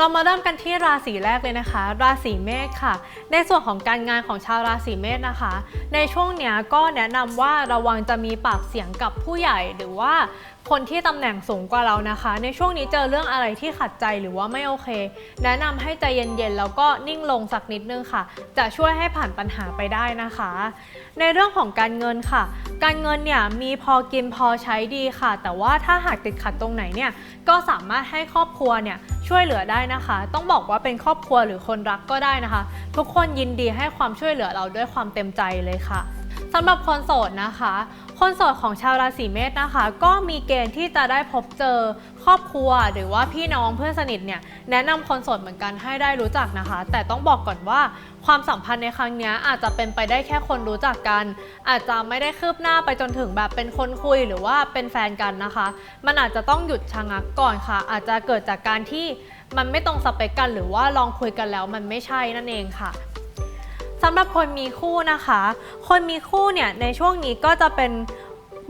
เรามาเริ่มกันที่ราศีแรกเลยนะคะ ราศีเมษค่ะ ในส่วนของการงานของชาวราศีเมษนะคะ ในช่วงเนี้ยก็แนะนำว่าระวังจะมีปากเสียงกับผู้ใหญ่หรือว่า คนที่ตำแหน่งสูงกว่าเรานะคะ ในช่วงนี้เจอเรื่องอะไรที่ขัดใจหรือว่าไม่โอเค แนะนำให้ใจเย็นๆ แล้วก็นิ่งลงสักนิดนึงค่ะ จะช่วยให้ผ่านปัญหาไปได้นะคะ ในเรื่องของการเงินค่ะ การเงินเนี่ยมีพอกินพอใช้ดีค่ะ แต่ว่าถ้าหากติดขัดตรงไหนเนี่ยก็สามารถให้ครอบครัวเนี่ยช่วยเหลือได้นะคะ ต้องบอกว่าเป็นครอบครัวหรือคนรักก็ได้นะคะ ทุกคนยินดีให้ความช่วยเหลือเราด้วยความเต็มใจเลยค่ะ สำหรับคนโสดนะคะ คนโสดของชาวราศีเมษนะคะ ก็มีเกณฑ์ที่จะได้พบเจอครอบครัว หรือว่าพี่น้องเพื่อนสนิทเนี่ยแนะนำคนโสดเหมือนกันให้ได้รู้จักนะคะ แต่ต้องบอกก่อนว่าความสัมพันธ์ในครั้งนี้อาจจะเป็นไปได้แค่คนรู้จักกัน อาจจะไม่ได้คืบหน้าไปจนถึงแบบเป็นคนคุยหรือว่าเป็นแฟนกันนะคะ มันอาจจะต้องหยุดชะงักก่อนค่ะ อาจจะเกิดจากการที่มันไม่ตรงสเปคกันหรือว่าลองคุยกันแล้วมันไม่ใช่นั่นเองค่ะ สำหรับคนมีคู่นะคะ คนมีคู่เนี่ยในช่วงนี้ก็จะเป็น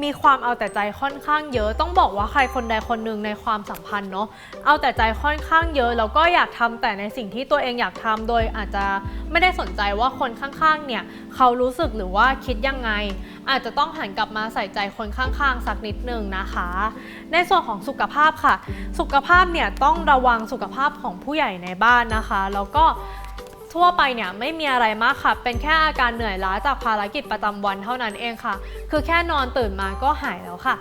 มีความเอาแต่ใจค่อนข้างเยอะต้องบอกว่าใครคนใดคนหนึ่งในความสัมพันธ์เนาะเอาแต่ใจค่อนข้างเยอะแล้วก็อยากทำแต่ในสิ่งที่ตัวเองอยากทำโดยอาจจะไม่ได้สนใจว่าคนข้างๆเนี่ยเขารู้สึกหรือว่าคิดยังไง อาจจะต้องหันกลับมาใส่ใจคนข้างๆ สักนิดหนึ่งนะคะ ในส่วนของสุขภาพค่ะ สุขภาพเนี่ยต้องระวังสุขภาพของผู้ใหญ่ในบ้านนะคะ แล้วก็ ทั่วไปเนี่ยไม่มีอะไรมากค่ะ เป็นแค่อาการเหนื่อยล้าจากภารกิจประจำวันเท่านั้นเองค่ะ คือแค่นอนตื่นมาก็หายแล้วค่ะ